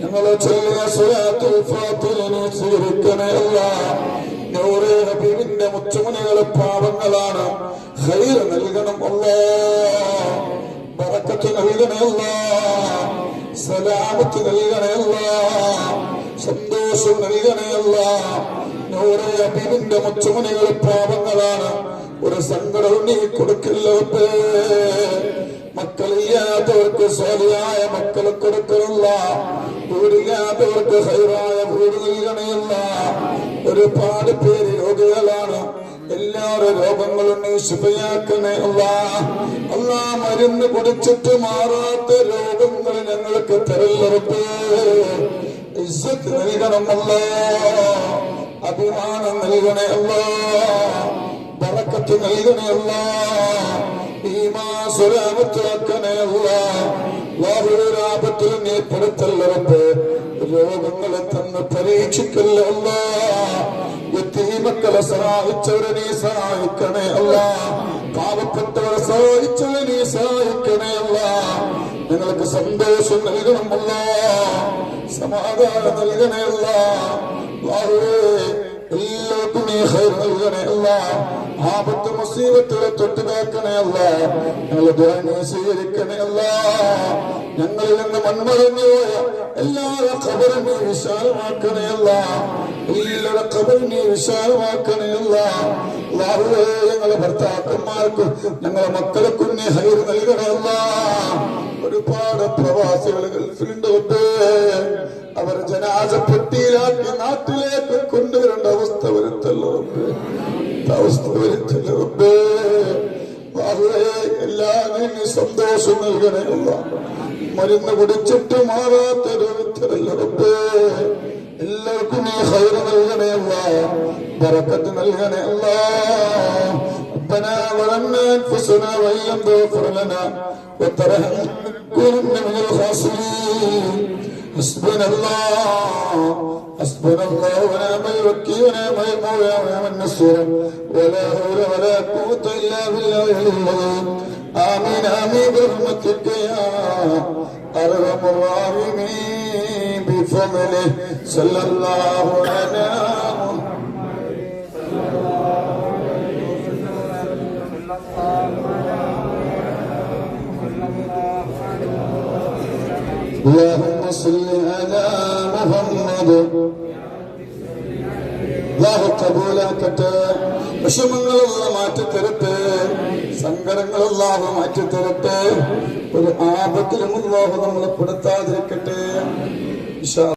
ഞങ്ങളെ ചൊല്ലിയ സ്വലാത്തുൽ ഫാത്തിഹിനെ സ്വീകരിക്കണേ അല്ല നൂറേ ഹബീബിന്റെ മുച്ചുമണികളെ പാപങ്ങളാണ്. ഹൈർ നൽകണം അല്ലാ ബറക്കത്ത് നൽകണേ അല്ലാ സലാമത്ത് നൽകണേ അല്ലാ സന്തോഷം നൽകണേ അല്ലാ നൂറേ ഹബീബിന്റെ മുച്ചുമണികളെ പാപങ്ങളാണ്. ഒരു സങ്കടവും നീ കൊടുക്കില്ല. മക്കളില്ലാത്തവർക്ക് സ്വാലിയായ മക്കളെ കൊടുക്കണില്ല വീടില്ലാത്തവർക്ക് ഹൈറായ വീട് നൽകണമില്ല ഒരുപാട് പേര് രോഗികളാണ്. എല്ലാവരുടെ രോഗങ്ങളും നീ ശുഭയാക്കണേ അല്ല. അല്ലാ മരുന്ന് കുടിച്ചിട്ട് മാറാത്ത രോഗങ്ങൾ ഞങ്ങൾക്ക് തരല്ലറപ്പേ ഇസ്സത്ത് നൽകണമല്ല. അഭിമാനം നൽകണേ അല്ല. ബറക്കത്ത് നൽകണേ ഈ ലാഭത്തിൽ നീ പെടുത്തല്ലറപ്പ് രോഗങ്ങളെ തന്ന് പരീക്ഷിക്കല്ല മക്കളെ സഹായിച്ചവരെ നീ സഹായിക്കണേ അല്ല. പാവപ്പെട്ടവരെ സഹായിച്ചവരെ നീ സഹായിക്കണേ അല്ല. നിങ്ങൾക്ക് സന്തോഷം നൽകണമല്ല സമാധാനം നൽകണേ അല്ല. എല്ലാവർക്കും നീ ഹൈ നൽകണേ അല്ല. ആപത്ത് മുസീബത്തുകളെ തൊട്ട് നേക്കണേ അല്ല. ഞങ്ങളെ സ്വീകരിക്കണേ അല്ല. ഞങ്ങളിൽ നിന്ന് മൺമറഞ്ഞു പോയ എല്ലാവരുടെ ഖബറും നീ വിശാലമാക്കണേ അല്ല. എല്ലാവരുടെ ഖബറും നീ വിശാലമാക്കണേ അല്ല. ഞങ്ങളെ ഭർത്താക്കന്മാർക്കും ഞങ്ങളെ മക്കൾക്കും നീ ഹൈർ നൽകണേ അല്ല. ഒരുപാട് പ്രവാസികൾ ഗൾഫിലുണ്ട്. അവർ ജനാസ പെട്ടിയിലാക്കി എല്ലാവരും നീ സന്തോഷം നൽകണേ അല്ല മരുന്ന് കുടിച്ചിട്ട് മാറാത്ത രോഗത്തിലല്ല റബ്ബേ എല്ലാവർക്കും നീ ഹൈർ നൽകണേ അല്ല ബറക്കത്ത് നൽകണേ അല്ല ربنا ظلمنا انفسنا وان لم تغفر لنا وترحمنا لنكونن من الخاسرين حسبنا الله حسبنا الله ونعم الوكيل ونعم المولى ونعم النصير ولا حول ولا قوة الا بالله العظيم آمين آمين برحمتك يا أرحم الراحمين. بفضله صلى الله على اللهم صل على محمد. الله قبولك تاب വിഷമങ്ങളുള്ള മാറ്റിത്തരട്ടെ. സങ്കടങ്ങളുള്ളാഹു മാറ്റിത്തരട്ടെ. ഒരു ആപത്തിലും അള്ളാഹു നമ്മളെ പെടുത്താതിരിക്കട്ടെ.